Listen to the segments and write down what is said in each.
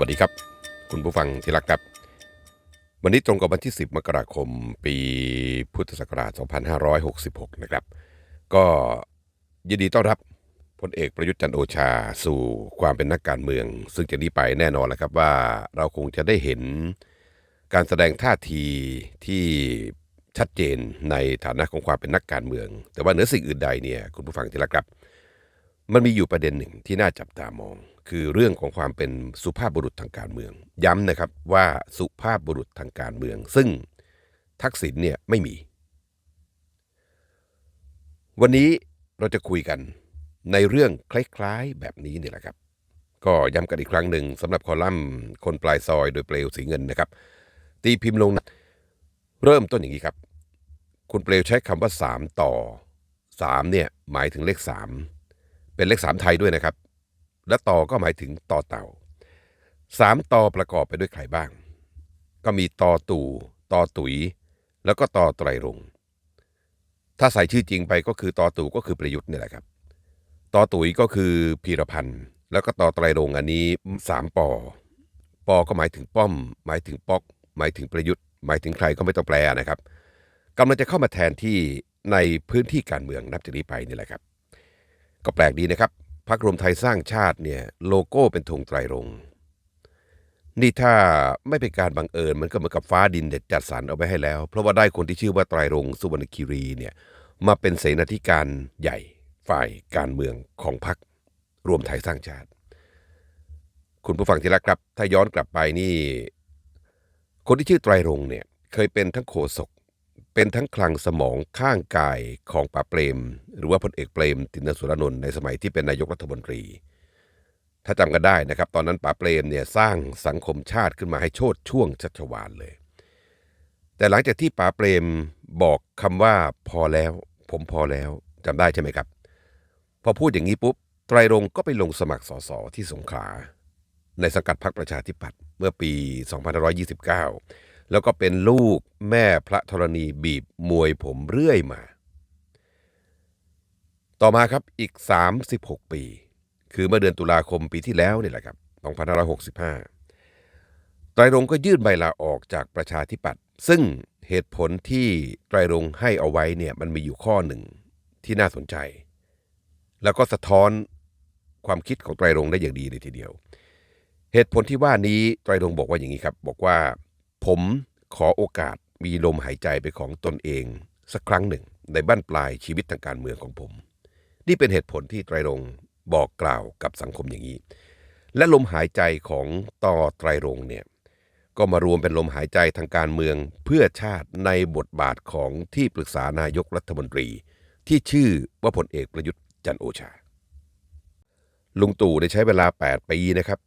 วัสดีครับ คุณผู้ฟังที่รักครับ วันนี้ตรงกับวันที่ 10 มกราคม ปีพุทธศักราช 2566 นะครับ ก็ยินดีต้อนรับพลเอกประยุทธ์จันโอชาสู่ความเป็นนักการเมือง ซึ่งจากนี้ไปแน่นอนแล้วครับว่าเราคงจะได้เห็นการแสดงท่าทีที่ชัดเจนในฐานะของความเป็นนักการเมือง แต่ว่าเหนือสิ่งอื่นใดเนี่ยคุณผู้ฟังที่รักครับ มันมีอยู่ประเด็นหนึ่งที่น่าจับตามอง คือเรื่องของความเป็นสุภาพบุรุษทางการเมือง ย้ำนะครับว่าสุภาพบุรุษทางการเมือง ซึ่งทักษิณเนี่ยไม่มี วันนี้เราจะคุยกันในเรื่องคล้ายๆแบบนี้นี่แหละครับ ก็ย้ำกันอีกครั้งหนึ่งสำหรับคอลัมน์คนปลายซอยโดยเปลวสีเงินนะครับ ตีพิมพ์ลงนะเริ่มต้นอย่างนี้ครับ คุณเปลวใช้คำว่า 3 ต่อ3เนี่ยหมายถึงเลข 3 เป็นเลข 3 ไทยด้วยนะครับ และต่อก็หมายถึงต่อเต่า3ต่อประกอบไปด้วยใครบ้าง ก็มีต่อตู่ต่อตุ๋ย แล้วก็ต่อไตรรงถ้าใส่ชื่อจริงไปก็คือต่อตู่ก็คือประยุทธ์นี่แหละครับต่อตุ๋ยก็คือพีรพันธ์แล้วก็ต่อไตรรงอันนี้สามปอปอก็หมายถึงป้อม หมายถึงป๊อก หมายถึงประยุทธ์ หมายถึงใครก็ไม่ต้องแปลนะครับกำลังจะเข้ามาแทนที่ในพื้นที่การเมืองนับจากนี้ไปนี่แหละครับ ก็แปลกดีนะครับ พรรครวมไทยสร้างชาติเนี่ยโลโก้เป็นธงไตรรงค์นี่ถ้าไม่เป็นการบังเอิญมันก็เหมือนกับฟ้าดินเด็ดจัดสรรเอาไว้ให้แล้ว เพราะว่าได้คนที่ชื่อว่าไตรรงค์สุวรรณคีรีเนี่ยมาเป็นเสนาธิการใหญ่ฝ่ายการเมืองของพรรครวมไทยสร้างชาติ คุณผู้ฟังที่รักครับ ถ้าย้อนกลับไปนี่ คนที่ชื่อไตรรงค์เนี่ยเคยเป็นทั้งโฆษก เป็นทั้งคลังสมองข้างกายของป่าเปรม หรือว่าพลเอกเปรม ตินสุรนนท์ในสมัยที่เป็นนายกรัฐมนตรี ถ้าจำกันได้นะครับ ตอนนั้นป่าเปรมเนี่ยสร้างสังคมชาติขึ้นมาให้โชดช่วงชัชวาลเลย แต่หลังจากที่ป่าเปรมบอกคำว่าพอแล้ว ผมพอแล้วจำได้ใช่ไหมครับ พอพูดอย่างนี้ปุ๊บไตรรงก็ไปลงสมัครสสที่สงขลาในสังกัดพรรคประชาธิปัตย์เมื่อปี 2529 แล้วก็เป็นลูกแม่พระธรณีบีบมวยผมเรื่อยมา ต่อมาครับอีก 36 ปี คือเมื่อเดือนตุลาคมปีที่แล้วนี่แหละครับ2565 ไตรรงก็ยื่นใบลาออกจากประชาธิปัตย์ซึ่งเหตุผลที่ไตรรงให้เอาไว้เนี่ยมันมีอยู่ข้อหนึ่งที่น่าสนใจ แล้วก็สะท้อนความคิดของไตรรงได้อย่างดีเลยทีเดียว เหตุผลที่ว่านี้ไตรรงบอกว่าอย่างนี้ครับ บอกว่า ผมขอโอกาสมีลมหายใจไปของตนเอง สักครั้งหนึ่ง ในบ้านปลายชีวิตทางการเมืองของผม นี่เป็นเหตุผลที่ไตรรงบอกกล่าวกับสังคมอย่างนี้ และลมหายใจของต่อไตรรงเนี่ยก็มารวมเป็นลมหายใจทางการเมืองเพื่อชาติในบทบาทของที่ปรึกษานายกรัฐมนตรี ที่ชื่อว่าพลเอกประยุทธ์จันโอชา ลุงตู่ได้ใช้เวลา 8 ปีนะครับ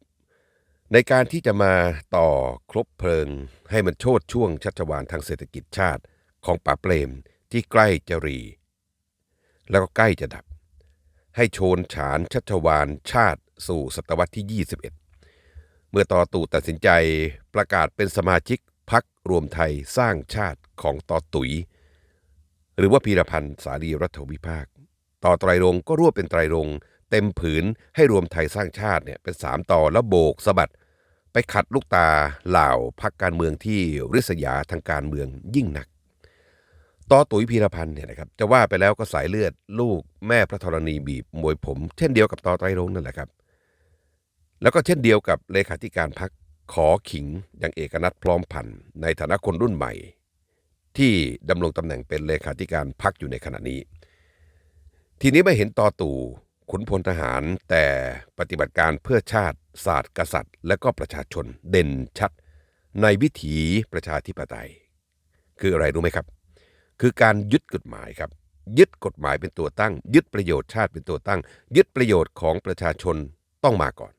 ในการที่จะมาต่อครบเพลิง ให้มันโชดช่วงชัชวาลทางเศรษฐกิจชาติของป่าเปรมที่ใกล้จะรี แล้วก็ใกล้จะดับ ให้โชนฉานชัชวาลชาติสู่ศตวรรษที่ 21 เมื่อต่อตู่ตัดสินใจประกาศเป็นสมาชิกพักรวมไทยสร้างชาติของต่อตุยหรือว่าพีรพันธ์สารีรัฐวิภาค ต่อไตรรงก็รวบเป็นไตรรงเต็มผืนให้รวมไทยสร้างชาติเนี่ยเป็นสามต่อแล้วโบกสะบัด ไปขัดลูกตาเหล่าพักการเมืองที่ริษยาทางการเมืองยิ่งหนัก ต่อตุ๋ยพีรพันธ์เนี่ยนะครับจะว่าไปแล้วก็สายเลือดลูกแม่พระธรณีบีบมวยผม เช่นเดียวกับต่อไตรรงนั่นแหละครับ แล้วก็เช่นเดียวกับเลขาธิการพักขอขิงอย่างเอกนัทพร้อมพันธ์ในฐานะคนรุ่นใหม่ ที่ดำรงตำแหน่งเป็นเลขาธิการพักอยู่ในขณะนี้ ทีนี้ไม่เห็นต่อตู่ ขุนพลทหาร แต่ปฏิบัติการเพื่อชาติ ศาสตร์กษัตริย์ และก็ประชาชนเด่นชัด ในวิถีประชาธิปไตย คืออะไรรู้ไหมครับ คือการยึดกฎหมายครับ ยึดกฎหมายเป็นตัวตั้ง ยึดประโยชน์ชาติเป็นตัวตั้ง ยึดประโยชน์ของประชาชนต้องมาก่อน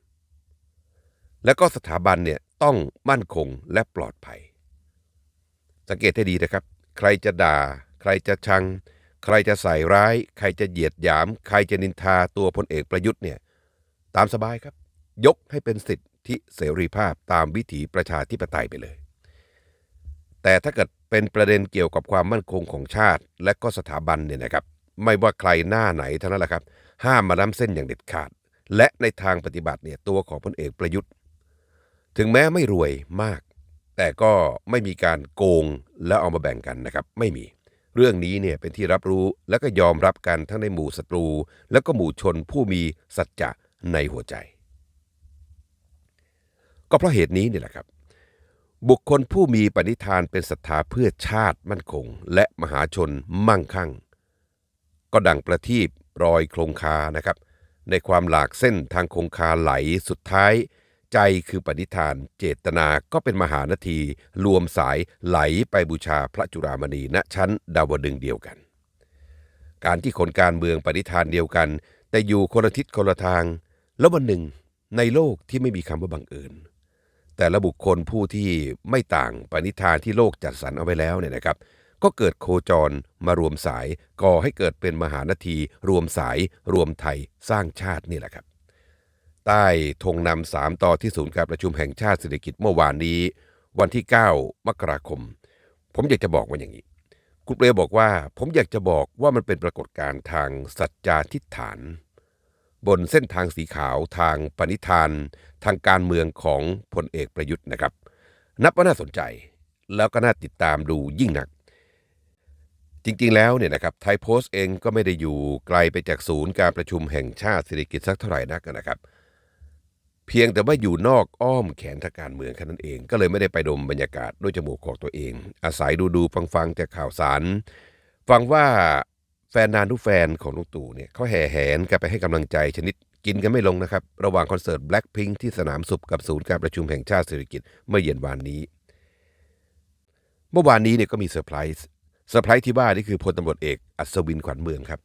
แล้วก็สถาบันเนี่ยต้องมั่นคงและปลอดภัย สังเกตให้ดีนะครับ ใครจะด่า ใครจะชัง ใครจะใส่ร้าย ใครจะเหยียดหยาม ใครจะนินทาตัวพลเอกประยุทธ์เนี่ยตามสบายครับ ยกให้เป็นสิทธิเสรีภาพตามวิถีประชาธิปไตยไปเลย แต่ถ้าเกิดเป็นประเด็นเกี่ยวกับความมั่นคงของชาติ และก็สถาบันเนี่ยนะครับ ไม่ว่าใครหน้าไหนเท่านั้นแหละครับ ห้ามมาล้ำเส้นอย่างเด็ดขาด และในทางปฏิบัติเนี่ยตัวของพลเอกประยุทธ์ ถึงแม้ไม่รวยมาก แต่ก็ไม่มีการโกงแล้วเอามาแบ่งกันนะครับ ไม่มี เรื่องนี้เนี่ยเป็นที่รับรู้และก็ยอมรับกันทั้งในหมู่ศัตรู แล้วก็หมู่ชนผู้มีสัจจะในหัวใจ ก็เพราะเหตุนี้นี่แหละครับ บุคคลผู้มีปณิธานเป็นศรัทธาเพื่อชาติมั่นคง และมหาชนมั่งคั่ง ก็ดังประทีปรอยโครงคานะครับ ในความหลากเส้นทางคงคาไหลสุดท้าย ใจคือปณิธาน เจตนาก็เป็นมหานาที รวมสายไหลไปบูชาพระจุรามณีณชั้นดาวดึงเดียวกัน การที่คนการเมืองปณิธานเดียวกัน แต่อยู่คนละทิศคนละทาง แล้ววันหนึ่งในโลกที่ไม่มีคำว่าบังเอิญแต่ละบุคคลผู้ที่ไม่ต่างปณิธานที่โลกจัดสรรเอาไว้แล้วเนี่ยนะครับ ก็เกิดโคจรมารวมสายก่อให้เกิดเป็นมหานาที รวมสายรวมไทยสร้างชาตินี่แหละครับ ใต้ธงนำสามต่อที่ศูนย์การประชุมแห่งชาติเศรษฐกิจเมื่อวานนี้ วันที่ 9 มกราคม ผมอยากจะบอกว่าอย่างนี้ คุณเปรยบอกว่า ผมอยากจะบอกว่ามันเป็นปรากฏการณ์ทางสัจจาทิฏฐาน บนเส้นทางสีขาวทางปณิธาน ทางการเมืองของพลเอกประยุทธ์นะครับ นับว่าน่าสนใจ แล้วก็น่าติดตามดูยิ่งหนักจริงๆ แล้วเนี่ยนะครับไทยโพสต์เองก็ไม่ได้อยู่ไกลไปจากศูนย์การประชุมแห่งชาติเศรษฐกิจสักเท่าไหร่นักนะครับ เพียงแต่ว่าอยู่นอกอ้อมแขนทางการเมืองแค่นั้นเอง ก็เลยไม่ได้ไปดมบรรยากาศด้วยจมูกของตัวเอง อาศัยดูดูฟังฟังจากข่าวสาร ฟังว่าแฟนนานทุกแฟนของลุงตู่เนี่ยเขาแห่แหนกันไปให้กำลังใจชนิดกินกันไม่ลงนะครับ ระหว่างคอนเสิร์ต Blackpink ที่สนามสุขกับศูนย์การประชุมแห่งชาติเศรษฐกิจเมื่อเย็นวานนี้ เมื่อวานนี้เนี่ยก็มีเซอร์ไพรส์เซอร์ไพรส์ที่ว่านี่คือพลตำรวจเอกอัศวินขวัญเมืองครับ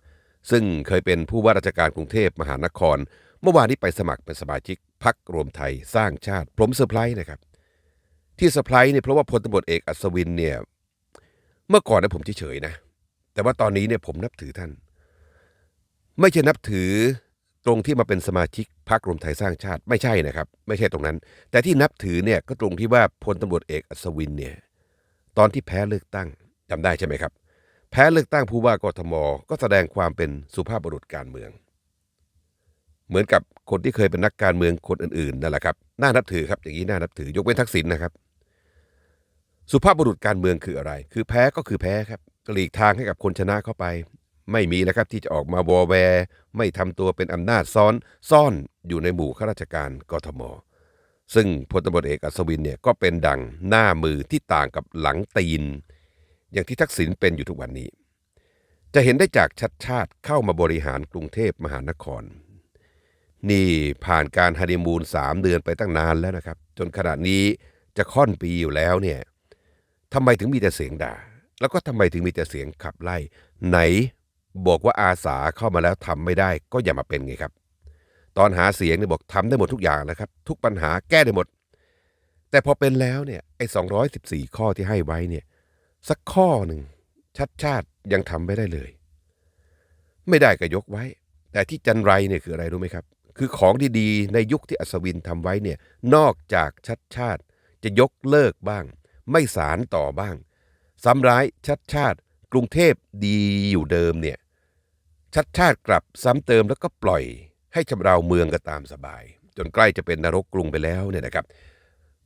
ซึ่งเคยเป็นผู้ว่าราชการกรุงเทพมหานคร เมื่อวานนี้ไปสมัครเป็นสมาชิก พักรวมไทยสร้างชาติ ผมเซอร์ไพรส์นะครับ ที่เซอร์ไพรส์เนี่ยเพราะว่าพลตำรวจเอกอัศวินเนี่ยเมื่อก่อนนะผมเฉยๆนะ แต่ว่าตอนนี้เนี่ยผมนับถือท่าน ไม่ใช่นับถือตรงที่มาเป็นสมาชิกพรรครวมไทยสร้างชาติไม่ใช่นะครับ ไม่ใช่ตรงนั้น แต่ที่นับถือเนี่ยก็ตรงที่ว่าพลตำรวจเอกอัศวินเนี่ยตอนที่แพ้เลือกตั้งจำได้ใช่ไหมครับ แพ้เลือกตั้งผู้ว่ากทม ก็แสดงความเป็นสุภาพบุรุษการเมือง เหมือนกับคนที่เคยเป็นนักการเมืองคนอื่นๆนั่นแหละครับน่านับถือครับอย่างนี้น่านับถือยกเว้นทักษิณนะครับ สุภาพบุรุษการเมืองคืออะไร คือแพ้ก็คือแพ้ครับหลีกทางให้กับคนชนะเข้าไป ไม่มีนะครับที่จะออกมาวอแวร์ไม่ทำตัวเป็นอำนาจซ้อนซ่อนอยู่ในหมู่ข้าราชการกทมซึ่งพลตำรวจเอกอัศวินเนี่ยก็เป็นดังหน้ามือที่ต่างกับหลังตีน อย่างที่ทักษิณเป็นอยู่ทุกวันนี้ จะเห็นได้จากชัดชาติเข้ามาบริหารกรุงเทพมหานคร นี่ผ่านการฮันนีมูนสามเดือนไปตั้งนานแล้วนะครับ จนขณะนี้จะค่อนปีอยู่แล้วเนี่ยทำไมถึงมีแต่เสียงด่า แล้วก็ทำไมถึงมีแต่เสียงขับไล่ ไหนบอกว่าอาสาเข้ามาแล้วทำไม่ได้ก็อย่ามาเป็นไงครับ ตอนหาเสียงเนี่ยบอกทำได้หมดทุกอย่างนะครับ ทุกปัญหาแก้ได้หมด แต่พอเป็นแล้วเนี่ยไอ้สองร้อยสิบสี่ข้อที่ให้ไว้เนี่ยสักข้อหนึ่งชัดชาติยังทำไม่ได้เลย ไม่ได้ก็ยกไว้ แต่ที่จันไรเนี่ยคืออะไรรู้ไหมครับ คือของดีๆ ในยุคที่อัศวินทำไว้เนี่ยนอกจากชัดชาติ จะยกเลิกบ้าง ไม่สารต่อบ้างซ้ำร้ายชัดชาติ กรุงเทพดีอยู่เดิมเนี่ยชัดชาติกลับซ้ำเติมแล้วก็ปล่อย ให้ชำเราเมืองก็ตามสบาย จนใกล้จะเป็นนรกกรุงไปแล้วเนี่ยนะครับ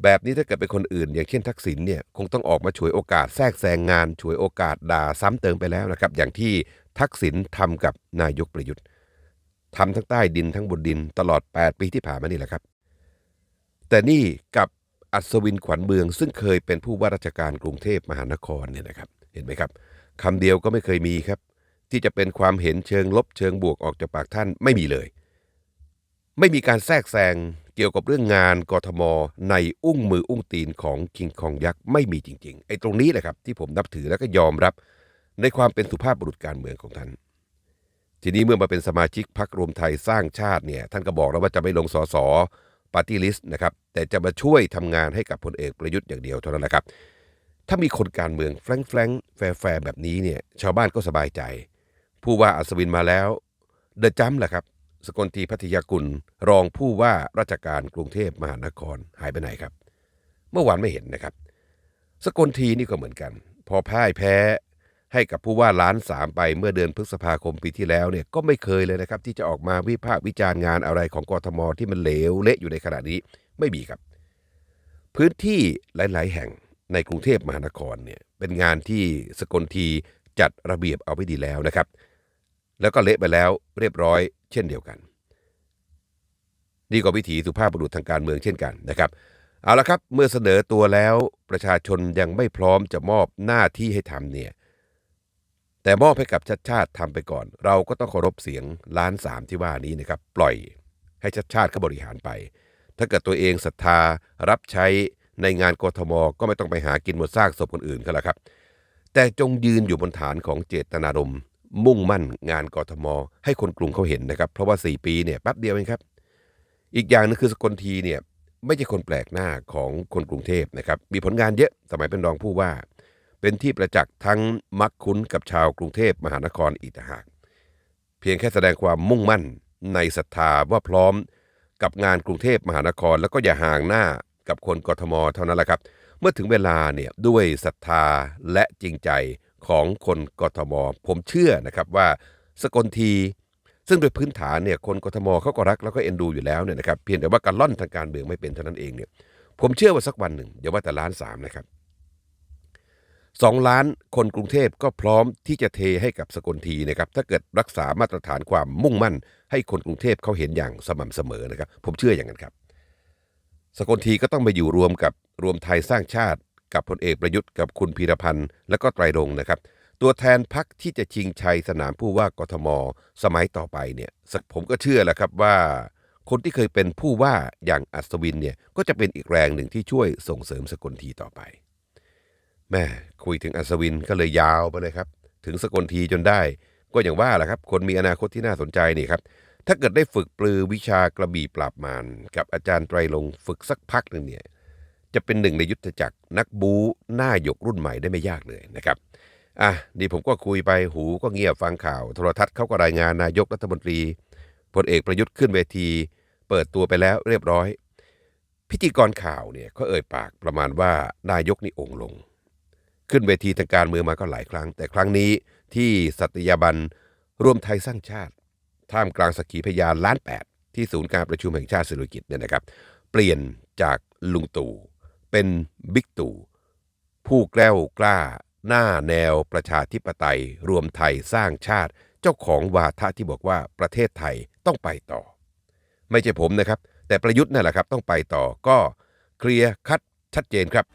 แบบนี้ถ้าเกิดเป็นคนอื่น อย่างเช่นทักษิณเนี่ยคงต้องออกมาฉวยโอกาสแทรกแซงงานฉวยโอกาสด่าซ้ำเติมไปแล้วนะครับ อย่างที่ทักษิณทำกับนายกประยุทธ์ ทำทั้งใต้ดินทั้งบนดินตลอด 8 ปีที่ผ่านมานี่แหละครับ แต่นี่กับอัศวินขวัญเมือง ซึ่งเคยเป็นผู้ว่าราชการกรุงเทพมหานครเนี่ยนะครับ เห็นไหมครับคำเดียวก็ไม่เคยมีครับ ที่จะเป็นความเห็นเชิงลบเชิงบวกออกจากปากท่านไม่มีเลย ไม่มีการแทรกแซงเกี่ยวกับเรื่องงานกทม ในอุ้งมืออุ้งตีนของคิงคองยักษ์ไม่มีจริงๆไอ้ตรงนี้แหละครับที่ผมนับถือแล้วก็ยอมรับในความเป็นสุภาพบุรุษการเมืองของท่าน ทีนี้เมื่อมาเป็นสมาชิกพรรครวมไทยสร้างชาติเนี่ยท่านก็บอกแล้วว่าจะไม่ลงสสปาร์ตี้ลิสต์นะครับแต่จะมาช่วยทำงานให้กับพลเอกประยุทธ์อย่างเดียวเท่านั้นแหละครับ ถ้ามีคนการเมืองแฟรงแฟรงแฟร์แฟร์แบบนี้เนี่ยชาวบ้านก็สบายใจ ผู้ว่าอัศวินมาแล้วเดอะจัมแหละครับ สกลทีพัทยากุลรองผู้ว่าราชการกรุงเทพมหานครหายไปไหนครับ เมื่อวานไม่เห็นนะครับ สกลทีนี่ก็เหมือนกัน พอพ่ายแพ้ ให้กับผู้ว่าล้านสามไปเมื่อเดือนพฤษภาคมปีที่แล้วเนี่ยก็ไม่เคยเลยนะครับ ที่จะออกมาวิพากษ์วิจารณ์งานอะไรของกทมที่มันเหลวเละอยู่ในขณะนี้ไม่มีครับ พื้นที่หลาย ๆ แห่งในกรุงเทพมหานครเนี่ยเป็นงานที่สกลทีจัดระเบียบเอาไว้ดีแล้วนะครับ แล้วก็เละไปแล้วเรียบร้อยเช่นเดียวกัน นี่ก็วิถีสุภาพบุรุษทางการเมืองเช่นกันนะครับเอาละครับเมื่อเสนอตัวแล้วประชาชนยังไม่พร้อมจะมอบหน้าที่ให้ทำเนี่ย แต่มอบให้กับชัดชาติทำไปก่อน เราก็ต้องเคารพเสียงล้านสามที่ว่านี้นะครับ ปล่อยให้ชัดชาติเขาบริหารไป ถ้าเกิดตัวเองศรัทธารับใช้ในงานกทมก็ไม่ต้องไปหากินหมดซากศพคนอื่นก็แล้วครับ แต่จงยืนอยู่บนฐานของเจตนารมณ์มุ่งมั่นงานกทม ให้คนกรุงเขาเห็นนะครับ เพราะว่า 4 ปีเนี่ยแป๊บเดียวเองครับ อีกอย่างนึงคือสกลทีเนี่ยไม่ใช่คนแปลกหน้าของคนกรุงเทพนะครับมีผลงานเยอะสมัยเป็นรองผู้ว่า เป็นที่ประจักษ์ทั้งมักคุ้นกับชาวกรุงเทพมหานครอีกต่างหาก เพียงแค่แสดงความมุ่งมั่นในศรัทธาว่าพร้อมกับงานกรุงเทพมหานคร แล้วก็อย่าห่างหน้ากับคนกทมเท่านั้นแหละครับ เมื่อถึงเวลาเนี่ยด้วยศรัทธาและจริงใจของคนกทม ผมเชื่อนะครับว่าสกลทีซึ่งโดยพื้นฐานเนี่ยคนกทมเขาก็รักแล้วก็เอ็นดูอยู่แล้วเนี่ยนะครับเพียงแต่ว่าการล่อนทางการเมืองไม่เป็นเท่านั้นเองเนี่ยผมเชื่อว่าสักวันหนึ่งอย่าว่าแต่ล้านสามนะครับ สองล้านคนกรุงเทพก็พร้อมที่จะเทให้กับสกลทีนะครับถ้าเกิดรักษามาตรฐานความมุ่งมั่น ให้คนกรุงเทพเขาเห็นอย่างสม่ำเสมอนะครับ ผมเชื่ออย่างนั้นครับ สกลทีก็ต้องไปอยู่รวมกับรวมไทยสร้างชาติ กับพลเอกประยุทธ์กับคุณพีรพันธ์และก็ไตรรงนะครับ ตัวแทนพักที่จะชิงชัยสนามผู้ว่ากทม สมัยต่อไปเนี่ยสักผมก็เชื่อแหละครับว่า คนที่เคยเป็นผู้ว่าอย่างอัศวินเนี่ยก็จะเป็นอีกแรงหนึ่งที่ช่วยส่งเสริมสกลทีต่อไปแม่ คุยถึงอัศวินก็เลยยาวไปเลยครับ ถึงสกลทีจนได้ ก็อย่างว่าแหละครับ คนมีอนาคตที่น่าสนใจนี่ครับ ถ้าเกิดได้ฝึกปลือวิชากระบี่ปราบมารกับอาจารย์ไตรลงฝึกสักพักหนึ่งเนี่ยจะเป็นหนึ่งในยุทธจักรนักบูหน้าหยกรุ่นใหม่ได้ไม่ยากเลยนะครับอะนี่ผมก็คุยไปหูก็เงียบฟังข่าว โทรทัศน์เขาก็รายงานนายกรัฐมนตรีพลเอกประยุทธ์ขึ้นเวที เปิดตัวไปแล้วเรียบร้อย พิธีกรข่าวเนี่ยเขาเอ่ยปากประมาณว่านายกนี่องค์ลง ขึ้นเวทีทางการเมืองมาก็หลายครั้ง แต่ครั้งนี้ที่สัตยาบันรวมไทยสร้างชาติ ท่ามกลางสักขีพยานล้านแปดที่ศูนย์การประชุมแห่งชาติเศรษฐกิจเนี่ยนะครับ เปลี่ยนจากลุงตู่เป็นบิ๊กตู่ผู้แกล้วกล้า หน้าแนวประชาธิปไตย รวมไทยสร้างชาติ เจ้าของวาทะที่บอกว่าประเทศไทยต้องไปต่อ ไม่ใช่ผมนะครับ แต่ประยุทธ์นั่นแหละครับต้องไปต่อก็เคลียร์คัดชัดเจนครับ